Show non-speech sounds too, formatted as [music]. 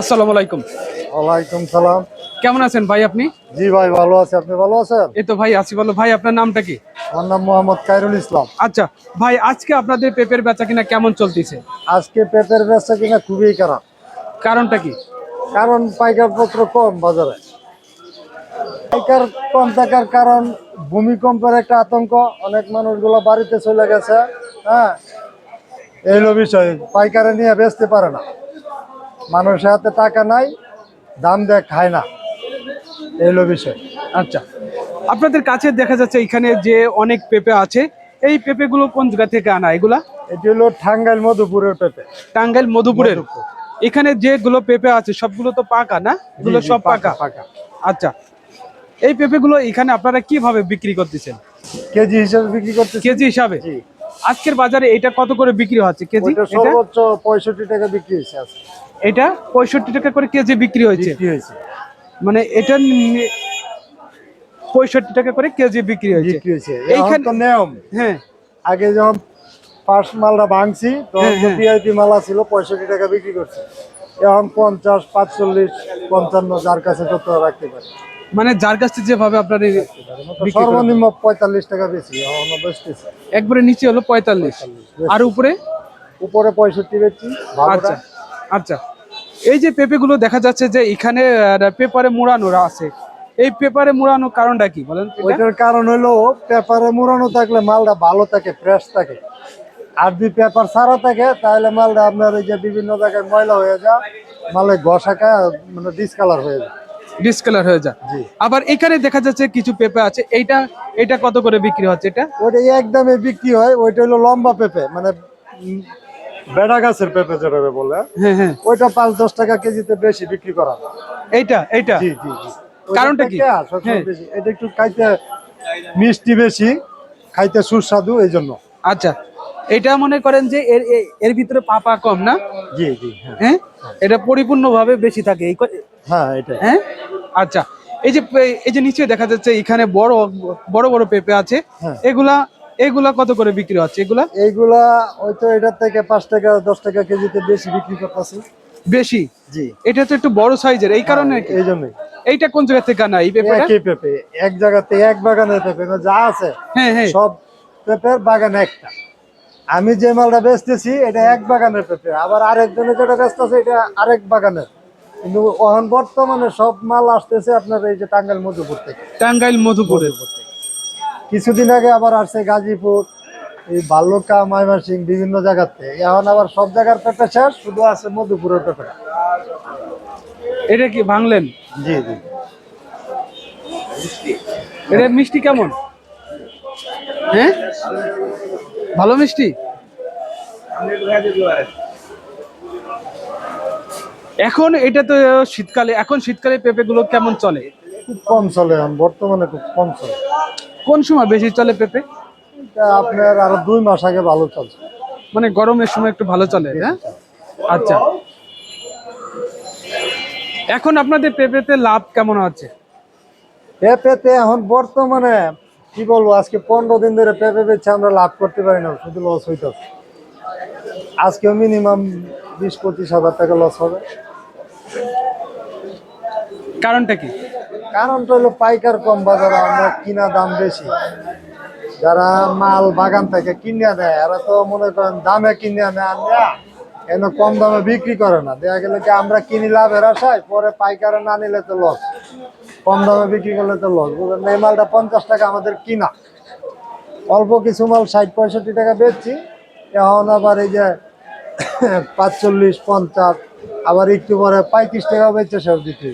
আসসালামু আলাইকুম। ওয়ালাইকুম সালাম। কেমন আছেন ভাই আপনি? জি ভাই ভালো আছে। আপনি ভালো আছেন? এই তো ভাই ভাই আপনার নামটা কি? আমার নাম মোহাম্মদ কাইরুল ইসলাম। আচ্ছা ভাই আজকে আপনাদের পেঁপের বেচা কিনা কেমন চলতেছে? আজকে পেঁপের বেচা কিনা খুবই খারাপ। কারণটা কি? কারণ পাইকার পত্র কম বাজারে। পাইকার কম থাকার কারণ ভূমিকম্পের একটা আতঙ্ক। অনেক মানুষগুলো বাড়িতে চলে গেছে হ্যাঁ? এই হলো বিষয়। পাইকারে নিয়ে বেচতে পারে না। মানুষের হাতে টাকা নাই দাম দেয় খায় না। এই হলো বিষয়। আচ্ছা। আপনাদের কাছে দেখা যাচ্ছে এখানে যে অনেক পেঁপে আছে এই পেঁপেগুলো কোন জায়গা থেকে আনা? এগুলা? এটি হলো টাঙ্গাইল মধুপুরের পেঁপে। টাঙ্গাইল মধুপুরের? মধুপুর। এখানে যেগুলো পেঁপে আছে সবগুলো তো পাকা না? এগুলো সব পাকা, পাকা। আচ্ছা। এই পেঁপেগুলো এখানে আপনারা কীভাবে বিক্রি করতেছেন? কেজি হিসাবে বিক্রি করতেছি। কেজি হিসাবে? আজকের বাজারে এটা কত করে বিক্রি হচ্ছে? কেজি এটা? সর্বোচ্চ পঁয়ষট্টি টাকা বিক্রি আজকে। এটা পঁয়ষট্টি টাকা করে কেজি বিক্রি হয়েছে। মানে এটা পঁয়ষট্টি টাকা করে কেজি বিক্রি হয়েছে। এইখানে- নিয়ম। হ্যাঁ। আগে যখন ফার্স্ট মালটা ভাঙছি তখন হ্যাঁ। মালা ছিল পঁয়ষট্টি টাকা বিক্রি করছে। এখন পঞ্চাশ পাঁচচল্লিশ পঞ্চান্ন যার কাছে যত রাখতে পারে। মানে যার কাছে যেভাবে আপনার। সর্বনিম্ন পঁয়তাল্লিশ টাকা বেশি একবারে নিচে হলো পঁয়তাল্লিশ। আর উপরে? উপরে পঁয়ষট্টি ভালোটা। আচ্ছা। আচ্ছা এই যে পেঁপেগুলো দেখা যাচ্ছে যে এখানে পেপারে মোড়ানো আছে এই পেপারে মোড়ানোর কারণটা কি বলেন? ওইটার কারণ হলো পেপারে মুড়ানো থাকলে মালটা ভালো থাকে ফ্রেশ থাকে। আর যদি পেপার ছাড়া থাকে তাহলে মালটা আপনার ওই যে বিভিন্ন জায়গায় ময়লা হয়ে যায় মালে ঘষা খায় মানে ডিসকালার হয়ে যায়। ডিসকালার হয়ে যায়। জি। আবার এখানে দেখা যাচ্ছে কিছু পেঁপে আছে এইটা এটা কত করে বিক্রি হচ্ছে এটা? ওইটা একদমই বিক্রি হয় ওইটা হলো লম্বা পেঁপে মানে বেড়া গাছের পেঁপে যেটা বলে হ্যাঁ হ্যাঁ। ওইটা পাঁচ দশ টাকা কেজিতে বেশি বিক্রি করা এইটা এইটা? জি জি জি। কারণটা কি? হ্যাঁ। এটা একটু খাইতে মিষ্টি বেশি খাইতে সুস্বাদু এই জন্য। আচ্ছা এটা মনে করেন যে এর এর ভিতরে পাপা কম না? জি জি হ্যাঁ। এটা পরিপূর্ণভাবে বেশি থাকে। এই হ্যাঁ এটা হ্যাঁ? আচ্ছা এই যে এই যে নিচে দেখা যাচ্ছে এখানে বড় বড় বড় পেঁপে আছে। এগুলা এগুলা কত করে বিক্রি হচ্ছে? এগুলা? এইগুলা হয়তো এটার থেকে পাঁচ টাকা দশ টাকা কেজিতে বেশি বিক্রি করতেছি। বেশি? জি। এটা তো একটু বড় সাইজের এই কারণে এই জন্যই। এইটা কোন জায়গা থেকে আনা এই পেঁপেটা? একই পেঁপে এক জায়গাতে এক বাগানের পেঁপে না, যা আছে হ্যাঁ হ্যাঁ। সব পেঁপের বাগান একটা। আমি যে মালটা বেচতেছি এটা এক বাগানের পেঁপে আবার আরেকজনে যেটা বেচতেছে এটা আরেক বাগানের। কিন্তু এখন বর্তমানে সব মাল আসতেছে আপনার এই যে টাঙ্গাইল মধুপুর থেকে। টাঙ্গাইল মধুপুরের কিছুদিন আগে আবার আসছে গাজীপুর এই বাল্যকা ময়মনসিং বিভিন্ন জায়গাতে। এখন আবার সব জায়গার পেঁপে শেষ শুধু আছে মধুপুরের পেঁপে এটা কি ভাঙলেন? জি জি। এটা মিষ্টি কেমন? হ্যাঁ? ভালো মিষ্টি? এখন এটা তো শীতকালে এখন শীতকালে পেঁপে গুলো কেমন চলে? খুব কম চলে এখন বর্তমানে খুব কম চলে। কোন সময় বেশি চলে পেঁপে? আপনার আরও দুই মাস আগে ভালো চলছে। মানে গরমের সময় একটু ভালো চলে হ্যাঁ? আচ্ছা। এখন আপনাদের পেঁপেতে লাভ কেমন আছে? পেঁপেতে এখন বর্তমানে কি বলব আজকে পনেরো দিন ধরে পেঁপে বেচে আমরা লাভ করতে পারি না শুধু লস হইতেছে। আজকেও মিনিমাম বিশ পঁচিশ হাজার টাকা লস হবে। কারণটা কি? কারণটা হলো পাইকার কম বাজারে আমরা কিনা দাম বেশি। যারা মাল বাগান থেকে কিনে দেয়, এরা তো মনে করেন দামে কিনে আনিয়া এনে কম দামে বিক্রি করে না। দেখা গেলে কি আমরা কিনি লাভের আশায়, পরে পাইকারে না নিলে তো লস কম দামে বিক্রি করলে তো লস বুঝলেন? এই মালটা পঞ্চাশ টাকা আমাদের কিনা। অল্প কিছু মাল ষাট, পঁয়ষট্টি টাকা বেচছি। এখন আবার এই যে [coughs] পাঁচচল্লিশ, পঞ্চাশ, আবার একটু পরে পঁয়ত্রিশ টাকা বেচছে সব দিতে